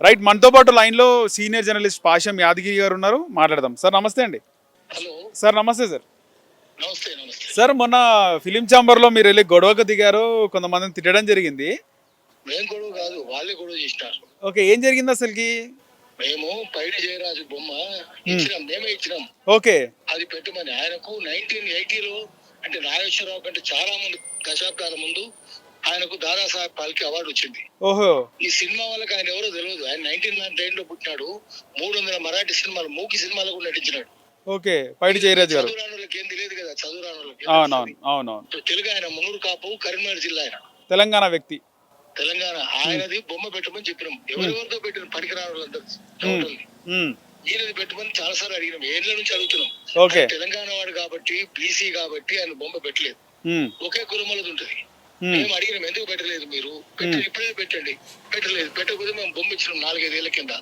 Right మనతో పాటు లైన్లో సీనియర్ జర్నలిస్ట్ పాషం యాదగిరి గారు ఉన్నారు. మాట్లాడదాం. సార్ నమస్తే అండి. హలో. సార్ నమస్తే సార్. నమస్తే నమస్తే. సార్ మొన్న ఫిలిం ఛాంబర్లో మీరు వెళ్ళి గొడవకు దిగారు కొంతమందిని తిట్టడం జరిగింది. మేము గొడవ కాదు వాళ్ళే గొడవ చేసినారు. ఓకే ఏం జరిగింది అసలుకి? మేము పైడి జయరాజు బొమ్మ ఇచ్చినాం మేమే ఇచ్చినాం. ఓకే. అది పెట్టమని ఆయనకు నైన్టీన్ ఎయిటీలో అంటే నాగేశ్వరరావు కంటే చాలా ముందు దశాబ్దాల ముందు ఆయనకు దాదాసాహెబ్ పాల్కే అవార్డు వచ్చింది. ఓహో. ఈ సినిమా వాళ్ళకి ఆయన ఎవరో తెలియదు ఆయన నైన్టీన్ నైన్లో పుట్టినాడు. మూడు వందల మరాఠీ సినిమాలు మూకి సినిమాలో కూడా నటించినాడు. ఓకే పైడి జయరాజ్ గారు. ఏం తెలియదు కదా చదువు రానులకి అవునవును అవునవును. తెలుగు ఆయన మున్నూరు కాపు కరీంనగర్ జిల్లా ఆయన. తెలంగాణ వ్యక్తి. తెలంగాణ ఆయనది బొమ్మ పెట్టమని చెప్పినాం. ఎవరెవరితో పెట్టిన పనికిరాని. ఈయనది పెట్టమని చాలా సార్లు అడిగినాం ఏళ్ళ నుంచి అడుగుతున్నాం? తెలంగాణ వాడు కాబట్టి బీసీ కాబట్టి ఆయన బొమ్మ పెట్టలేదు. ఒకే కులమలది ఉంటది. మ్మ్. అడిగినాం ఎందుకు పెట్టలేదు మీరు? ఇప్పుడే పెట్టండి. పెట్టలేదు. పెట్టకపోతే మేము బొమ్మ ఇచ్చినాం నాలుగైదేళ్ళ కింద.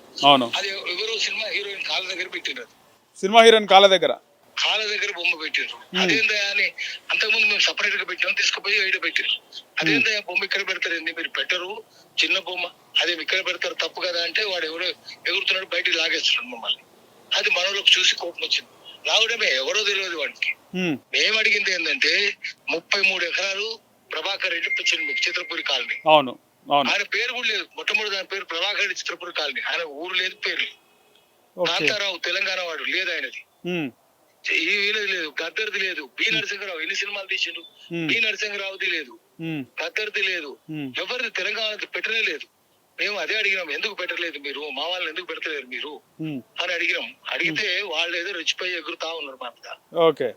అది ఎవరో సినిమా హీరోయిన్ కాళ్ళ దగ్గర పెట్టినారు. సినిమా హీరోయిన్ కాళ్ళ దగ్గర? కాళ్ళ దగ్గర బొమ్మ పెట్టారు అదేందా అని అంతకుముందు మేము సపరేట్గా పెట్టాం తీసుకుపోయి ఈడ పెట్టారు అదేందా బొమ్మ ఇక్కడ పెడతారు ఏంది? మీరు పెట్టరు. చిన్న బొమ్మ. అదే ఇక్కడ పెడతారు తప్పు కదా అంటే వాడు ఎవరో ఎగురుతున్నాడు బయటికి లాగేస్తున్నాడు మమ్మల్ని. అది మనలోకి చూసి కోపం వచ్చింది. లాగడమే ఎవరో తెలియదు వాడికి. మేము అడిగింది ఏంటంటే ముప్పై మూడు ఎకరాలు ప్రభాకర్ రెడ్డి చిత్రపూరి కాలనీ. అవును అవును. ఆయన పేరు కూడా లేదు. మొట్టమొదటి దాని పేరు ప్రభాకర్ రెడ్డి చిత్రపూరి కాలనీ. ఆయన ఊరు లేదు పేరు. కాంతారావు తెలంగాణ వాడు లేదు ఆయనది. వీళ్ళది లేదు గద్దరిది లేదు. బి నరసింహరావు ఎన్ని సినిమాలు తీసిండు. బి నరసింహరావుది లేదు. గద్దరిది లేదు. ఎవరిది? తెలంగాణది పెట్టనే లేదు. మేము అదే అడిగినాం ఎందుకు పెట్టలేదు మీరు? మా వాళ్ళని ఎందుకు పెడతలేరు మీరు. అని అడిగినాం. అడిగితే వాళ్ళు ఏదో రెచ్చిపోయి ఎగురుతా ఉన్నారు మా ఓకే.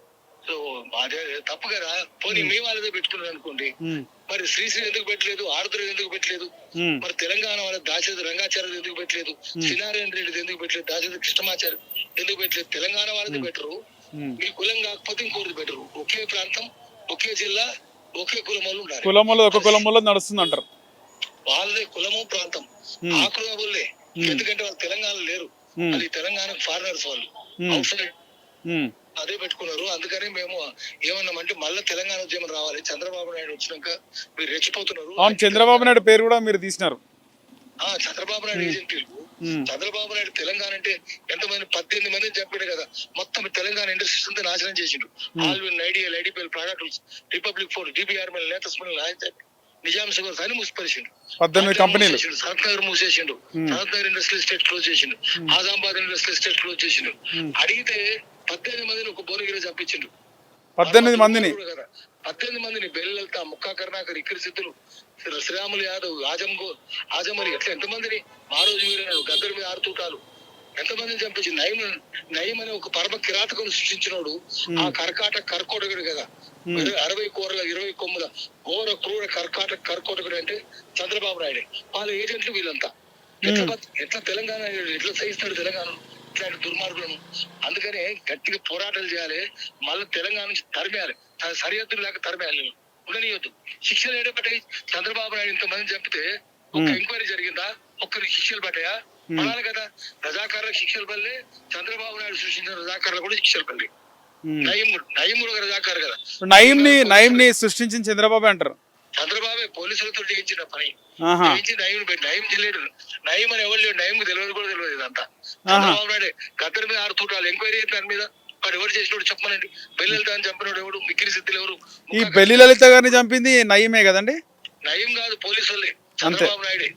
సో అదే తప్పు కదా. పోనీ మీ వాళ్ళదే పెట్టుకున్నారు అనుకోండి. మ్మ్. మరి శ్రీశ్రీ ఎందుకు పెట్టలేదు? ఆరుద్ర ఎందుకు పెట్టలేదు? మ్మ్. మరి తెలంగాణ వాళ్ళ దాశరథి రంగాచార్య ఎందుకు పెట్టలేదు? శ్రీనారాయణ రెడ్డి ఎందుకు పెట్టలేదు? దాశరథి కృష్ణమాచార్య ఎందుకు పెట్టలేదు? తెలంగాణ వాళ్ళది బెటరు మ్మ్. మీ కులం కాకపోతే ఇంకోటి బెటరు ఒకే ప్రాంతం ఒకే జిల్లా ఒకే కులం వాళ్ళు ఉండాలి. కులములో ఒక కులములో నడుస్తుంది అంటారు వాళ్ళదే కులము ప్రాంతం. మ్మ్. ఆ కులం ఎందుకంటే వాళ్ళు తెలంగాణ లేరు. మ్మ్. అది తెలంగాణ ఫారినర్స్ వాళ్ళు. మ్మ్. అవుట్ సైడ్ మ్మ్. అదే పెట్టుకున్నారు. అందుకని మేము ఏమన్నామంటే మళ్ళీ తెలంగాణ ఉద్యమం రావాలి. చంద్రబాబు నాయుడు వచ్చినాక మీరు రెచ్చిపోతున్నారు. అవును చంద్రబాబు నాయుడు పేరు కూడా మీరు తీసినారు. ఆ చంద్రబాబు నాయుడు ఏజెంట్లు మ్మ్. చంద్రబాబు నాయుడు తెలంగాణ అంటే ఎంతమంది పద్దెనిమిది మందిని చంపాడు కదా. మొత్తం తెలంగాణ ఇండస్ట్రీస్ అంతా నాశనం చేసిండు. Allwyn ideal IDPL products Republic four DBR mill Nizam sugars అని మూసిపరిచిండు పద్దెనిమిది కంపెనీలు. సనత్ నగర్ మూసేసిండు. Sanathnagar industrial estate close చేసిండు. ఆజామాబాద్ ఇండస్ట్రియల్ ఎస్టేట్ క్లోజ్ చేసిండు. అడిగితే పద్దెనిమిది మందిని ఒక భువనగిరి చంపించిండు పద్దెనిమిది మందిని. పద్దెనిమిది మందిని బెల్లెల్తా ముక్కా కరుణాకర్ ఇక్కడి సిద్ధులు శ్రీరాములు యాదవ్ ఆజం గో ఆజమరి ఎట్లా ఎంతమందిని? ఆ రోజు వీరయ్య గద్దరి మీద ఆరు తూటాలు ఎంతమందిని చంపించి? నయం నయం అనే ఒక పరమ కిరాతకం సృష్టించినోడు. ఆ కర్కాట కర్కోటకుడు కదా. అరవై కూరల ఇరవై కొమ్ముల ఘోర క్రూర కర్కాట కర్కోటకుడు అంటే చంద్రబాబు నాయుడే. వాళ్ళ ఏజెంట్లు వీళ్ళంతా. ఎట్లా ఎట్లా తెలంగాణ ఎట్లా సహిస్తాడు తెలంగాణ? ఇట్లాంటి దుర్మార్గులను. అందుకనే గట్టిగా పోరాటాలు చేయాలి. మళ్ళీ తెలంగాణ నుంచి తరిమేయాలి. సరిహద్దులు లేక తరిమేయాలి. ఉండనియొద్దు. శిక్షలు ఏడపడ్డాయి చంద్రబాబు నాయుడు ఇంతమంది చంపితే ఒక్క ఎంక్వైరీ జరిగిందా? ఒక్కరికి శిక్షలు పడ్డాయా? పడాలి కదా. రజాకారులకు శిక్షలు పడలే. చంద్రబాబు నాయుడు సృష్టించిన రజాకారులకు కూడా శిక్షలు మ్మ్. నయం నయం కూడా ఒక రజాకారు కదా. నయంని నయంని సృష్టించిన చంద్రబాబు అంటారు. చంద్రబాబే పోలీసులతో చేయించిన పని. చేయించి నయం నయం తెలియడు నయం అని ఎవరు లేడు నయం తెలియదు కూడా తెలియదు ఇదంతా. చంద్రబాబు నాయుడు గద్దరి మీద ఆరు తూటాలు ఎంక్వైరీ దాని మీద వాడు ఎవరు చేసినోడు చెప్పమనండి. బెల్లెలు దాన్ని చంపినోడు ఎవడు మిక్కిరి సిద్ధులు ఎవరు? ఈ బెల్లి లలిత గారిని చంపింది నయమే కదండి? నయం కాదు పోలీసు వాళ్ళే చంద్రబాబు నాయుడే.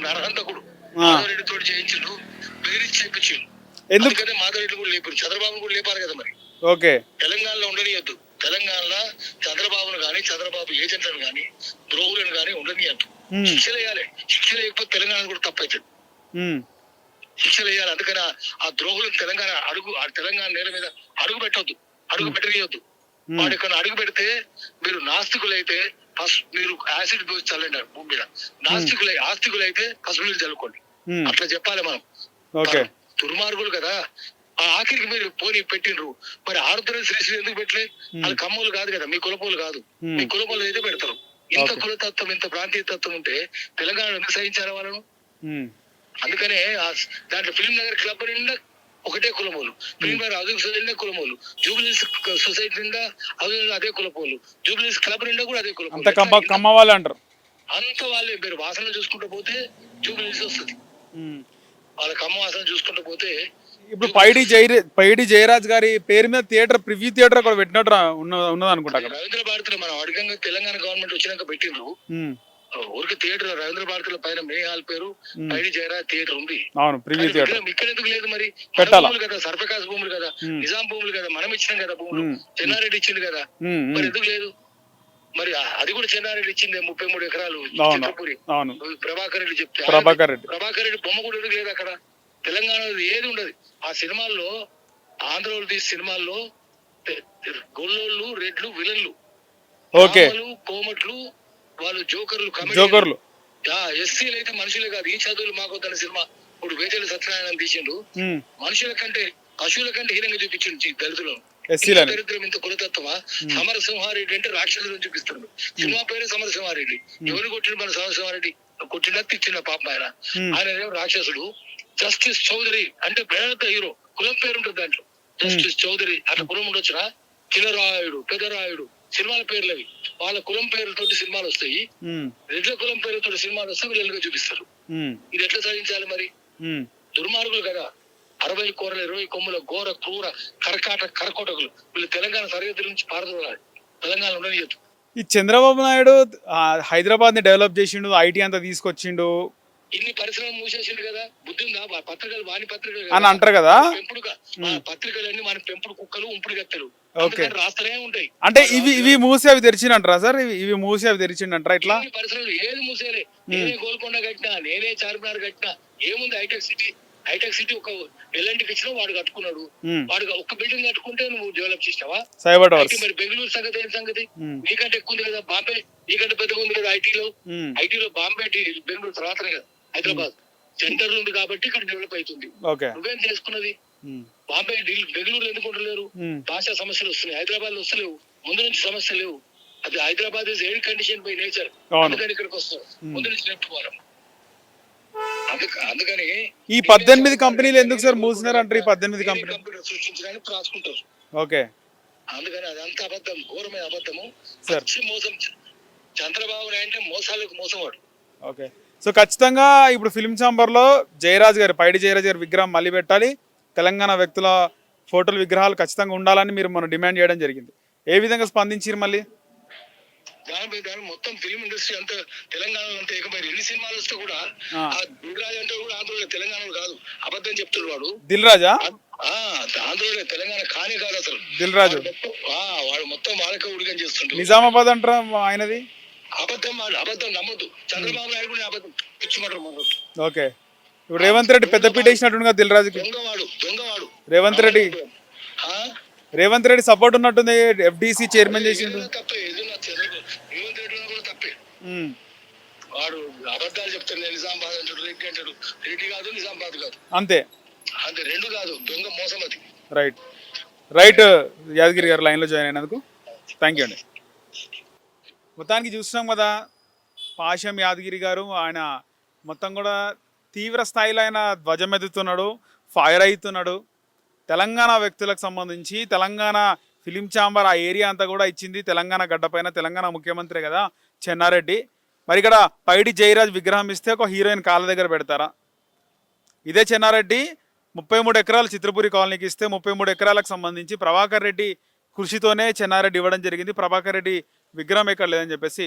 నరహంతకుడు. మాధవరెడ్డి తోటి చేయించిండు. బెదిరించి చేయించిండు ఎందుకు? అందుకనే మాధవరెడ్డి కూడా లేపారు. చంద్రబాబు కూడా లేపారు కదా మరి. ఓకే. తెలంగాణలో ఉండనియద్దు. తెలంగాణలో చంద్రబాబును గాని చంద్రబాబు ఏజెంట్లను గాని ద్రోహులను గాని ఉండనియద్దు. మ్మ్. శిక్షలు వేయాలి. శిక్షలు వేయకపోతే తెలంగాణ కూడా తప్పవుతుంది మ్మ్. శిక్షలు వేయాలి. అందుకని ఆ- ద్రోహులను తెలంగాణ అడుగు ఆ తెలంగాణ నేల మీద అడుగు పెట్టొద్దు. అడుగు పెట్టనియొద్దు. వాడు ఇక్కడ అడుగు పెడితే మీరు నాస్తికులైతే ఫస్ట్ మీరు యాసిడ్ పోసి చల్లండి భూమి మీద. నాస్తికులై ఆస్తికులైతే పసుపు నీళ్ళు చల్లుకోండి. అట్లా చెప్పాలి మనం దుర్మార్గులు కదా. ఆ ఆఖరికి మీరు పోనీ పెట్టిండ్రు. మరి ఆరుద్ర శ్రీశ్రీ ఎందుకు పెట్టలే? వాళ్ళు కమ్మోలు కాదు కదా మీ కులపోలు కాదు. మీ కులపోలు అయితే పెడతారు. ఇంత. కులతత్వం ఇంత ప్రాంతీయ తత్వం ఉంటే తెలంగాణ ఎందుకు సహించారా వాళ్ళను. అందుకనే దాంట్లో ఫిలిం నగర్ క్లబ్ నిండా ఒకటే కులమోలు ఫిలిం నగర్ హౌసింగ్ సొసైటీ నిండా కులమోలు జూబిలీస్ సొసైటీ నిండా హౌసింగ్ అదే కులపోలు. జూబిలీస్ క్లబ్ నిండా కూడా అదే కులపోలు. అంత కమ్మ కమ్మ వాళ్ళు అంటారు. అంత వాళ్ళే మీరు వాసన చూసుకుంటూ పోతే జూబిలీస్ వస్తుంది. వాళ్ళ కమ్మవాసన చూసుకుంటూ పోతే ఇప్పుడు పైడి జై పైడి జయరాజ్ గారి పేరు మీద థియేటర్ ప్రివ్యూ థియేటర్ కూడా పెట్టినట్టు ఉన్నది అనుకుంటా అక్కడ. రవీంద్ర భారతిలో మనం అడగంగా తెలంగాణ గవర్నమెంట్ వచ్చినాక పెట్టిండ్రు. ఊరికి థియేటర్ రవీంద్ర భారతిలో పైన మే హాల్ పేరు. పైడి జయరాజ్ థియేటర్ ఉంది. అవును ప్రివ్యూ థియేటర్. ఇక్కడ ఎందుకు లేదు మరి? భూములు కదా సర్ఫకాస్ భూములు కదా. నిజాం భూములు కదా మనం ఇచ్చినాం కదా భూములు. చెన్నారెడ్డి ఇచ్చింది కదా. మరి. ఎందుకు లేదు? మరి అది కూడా చెన్నారెడ్డి ఇచ్చింది ముప్పై మూడు ఎకరాలు ప్రభాకర్ రెడ్డి చెప్తే. ప్రభాకర్ రెడ్డి. ప్రభాకర్ రెడ్డి బొమ్మ కూడా ఎందుకు లేదు అక్కడ? తెలంగాణలో ఏది ఉండదు. ఆ సినిమాల్లో ఆంధ్రలో తీసే సినిమాల్లో గొల్లోళ్ళు రెడ్లు విలన్లు. ఓకే. కోమట్లు వాళ్ళు జోకర్లు. జోకర్లు. ఎస్సీలు అయితే మనుషులే కాదు. ఈ చదువులు మాకు తన సినిమా ఇప్పుడు వేజల సత్యనారాయణ తీసిండు. మనుషుల కంటే పశువుల కంటే హీనంగా చూపించిండు దళితులను ఎస్సీలని దరిద్రం ఇంత కులతత్వమా? సమరసింహారెడ్డి అంటే రాక్షసులను చూపిస్తాడు. సినిమా పేరే సమరసింహారెడ్డి. ఎవరు కొట్టిన మన సమరసింహారెడ్డి? కొట్టిన తిచ్చిన పాపం ఆయన. ఆయన రాక్షసుడు. జస్టిస్ చౌదరి అంటే పేద హీరో. కులం పేరు ఉంటుంది దాంట్లో. జస్టిస్ చౌదరి అట్లా కులం ఉండొచ్చునా? చిన్నరాయుడు పెద్దరాయుడు సినిమాల పేర్లు అవి వాళ్ళ కులం పేరుతోటి సినిమాలు వస్తాయి. రెడ్ల కులం పేరుతోటి సినిమాలు వస్తే వీళ్ళుగా చూపిస్తారు. ఇది ఎట్లా సాధించాలి మరి. దుర్మార్గులు కదా. అరవై కూరల ఇరవై కొమ్ముల ఘోర క్రూర కరకాట కరకోటకులు. వీళ్ళు తెలంగాణ సరిహద్దుల నుంచి పారదోలాలి తెలంగాణ ఉండనియద్దు. ఈ చంద్రబాబు నాయుడు హైదరాబాద్ని డెవలప్ చేసిండు ఐటీ అంతా తీసుకొచ్చిండు ఇన్ని పరిశ్రమలు మూసేసిండు కదా? బుద్ధి ఉందా పత్రికలు వాణి పత్రికలు అని అంటారు కదా? పెంపుడుగా మన పత్రికలన్నీ మన పెంపుడు కుక్కలు ఉంపుడు గత్తెలు. అందుకని రాస్తూనే ఉంటాయి. అంటే ఇవి ఇవి మూసి అవి తెరిచిండంటారా సార్? ఇవి ఇవి మూసి అవి తెరిచిండంటారా ఇట్లా? పరిశ్రమలు ఏది మూసేలే? నేనే గోల్కొండ కట్టినా నేనే చార్మినార్ కట్టినా ఏముంది హైటెక్ సిటీ? హైటెక్ సిటీ ఒక ఎల్ఎన్టీకి ఇచ్చినా వాడు కట్టుకున్నాడు. వాడు ఒక బిల్డింగ్ కట్టుకుంటే నువ్వు డెవలప్ చేసావా సైబర్ మరి బెంగళూరు సంగతి ఏం సంగతి. నీకంటే ఎక్కువ ఉంది కదా బాంబే నీకంటే పెద్దగా ఉంది కదా ఐటీలో. ఐటీలో బాంబే బెంగళూరు తర్వాతనే కదా. హైదరాబాద్. సెంటర్ ఉంది కాబట్టి ఇక్కడ డెవలప్ అవుతుంది. నువ్వేం చేసుకున్నది. బాంబే బెంగళూరు ఎందుకు ఉండలేరు? ఉమ్. భాషా సమస్యలు వస్తున్నాయి. హైదరాబాద్లో వస్తలేవు. ముందు నుంచి సమస్యలు లేవు. అది Hyderabad is air condition by nature. అందుకని ఇక్కడికి వస్తారు. ముందు నుంచి అందుక అందుకని ఈ పద్దెనిమిది కంపెనీలు ఎందుకు సార్ మూసినారు అంటారు ఈ పద్దెనిమిది కంపెనీ సృష్టించడానికి రాసుకుంటారు. ఓకే. అందుకని అదంతా అబద్ధం ఘోరమైన అబద్ధము. మోసం చంద్రబాబు నాయుడు మోసాలకు మోసవాడు. ఓకే. సో ఖచ్చితంగా ఇప్పుడు ఫిల్మ్ ఛాంబర్లో జయరాజ్ గారి పైడి జయరాజ్ గారి విగ్రహం మళ్ళీ పెట్టాలి. తెలంగాణ వ్యక్తుల ఫోటోలు విగ్రహాలు ఖచ్చితంగా ఉండాలని మీరు మనం డిమాండ్ చేయడం జరిగింది. ఏ విధంగా స్పందించారు మళ్ళీ? దానిపై దాని మొత్తం ఫిల్మ్ ఇండస్ట్రీ అంతా తెలంగాణలో అంతా ఏకమైంది. ఎన్ని సినిమాలు వస్తే కూడా ఆ. ఆ గుడిరాజ్ అంటే కూడా ఆంధ్రలో తెలంగాణలో కాదు. అబద్ధం చెప్తాడు వాడు. దిల్ రాజా? ఆ ఆంధ్రలో తెలంగాణ కానే కాదు అసలు. దిల్ రాజు. వాడు మొత్తం- ఆ, వాడు మొత్తం వాళ్ళకే ఉడికం చేస్తుంటాడు. నిజామాబాద్ అంటారా ఆయనది? అబద్ధం వాడు అబద్ధం నమ్మద్దు. చంద్రబాబు నాయుడు కూడా అబద్ధం. మొదలు ఓకే. ఇప్పుడు రేవంత్ రెడ్డి పెద్ద పీట వేసినట్టుగా దిల్ రాజుకి దొంగవాడు దొంగవాడు. రేవంత్ రెడ్డి? రేవంత్ రెడ్డి సపోర్ట్ ఉన్నట్టుంది ఎఫ్డిసి చైర్మన్ చేసిండు. తప్పే ఏదైనా రేవంత్ రెడ్డి ఉన్నా కూడా తప్పే. ఉమ్. వాడు అబద్ధాలు చెప్తాడు నిజామాబాద్ అంటాడు రెడ్డి అంటాడు. రెడ్డి కాదు నిజామాబాద్ కాదు. అంతే. అంతే రెండు కాదు దొంగ మోసం అది. రైట్ రైట్ యాదగిరి గారు లైన్లో జాయిన్ అయినందుకు. థ్యాంక్ యూ అండి. మొత్తానికి చూస్తున్నాం కదా పాషం యాదగిరి గారు ఆయన మొత్తం కూడా తీవ్ర స్థాయిలో ఆయన ధ్వజమెదుతున్నాడు ఫైర్ అవుతున్నాడు. తెలంగాణ వ్యక్తులకు సంబంధించి తెలంగాణ ఫిలిం ఛాంబర్ ఆ ఏరియా అంతా కూడా ఇచ్చింది తెలంగాణ గడ్డపైన తెలంగాణ ముఖ్యమంత్రి కదా చెన్నారెడ్డి. మరి ఇక్కడ పైడి జయరాజ్ విగ్రహం ఇస్తే ఒక హీరోయిన్ కాళ్ళ దగ్గర పెడతారా? ఇదే చెన్నారెడ్డి ముప్పై మూడు ఎకరాలు చిత్రపురి కాలనీకి ఇస్తే ముప్పై మూడు ఎకరాలకు సంబంధించి ప్రభాకర్ రెడ్డి కృషితోనే చెన్నారెడ్డి ఇవ్వడం జరిగింది. ప్రభాకర్ రెడ్డి విగ్రహం ఎక్కడ లేదని చెప్పేసి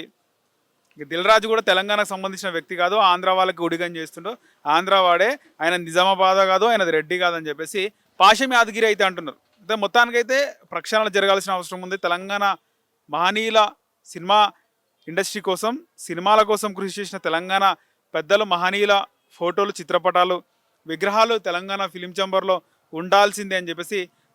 ఇక దిల్ రాజు కూడా తెలంగాణకు సంబంధించిన వ్యక్తి కాదు ఆంధ్ర వాళ్ళకి ఉడిగం చేస్తుండో. ఆంధ్ర వాడే ఆయన నిజామాబాద్ కాదు ఆయనది రెడ్డి కాదని చెప్పేసి పాషం యాదగిరి అయితే అంటున్నారు. అయితే మొత్తానికైతే ప్రక్షాళన జరగాల్సిన అవసరం ఉంది. తెలంగాణ మహనీయుల సినిమా ఇండస్ట్రీ కోసం సినిమాల కోసం కృషి చేసిన తెలంగాణ పెద్దలు మహనీయుల ఫోటోలు చిత్రపటాలు విగ్రహాలు తెలంగాణ ఫిలిం ఛాంబర్లో ఉండాల్సిందే అని చెప్పేసి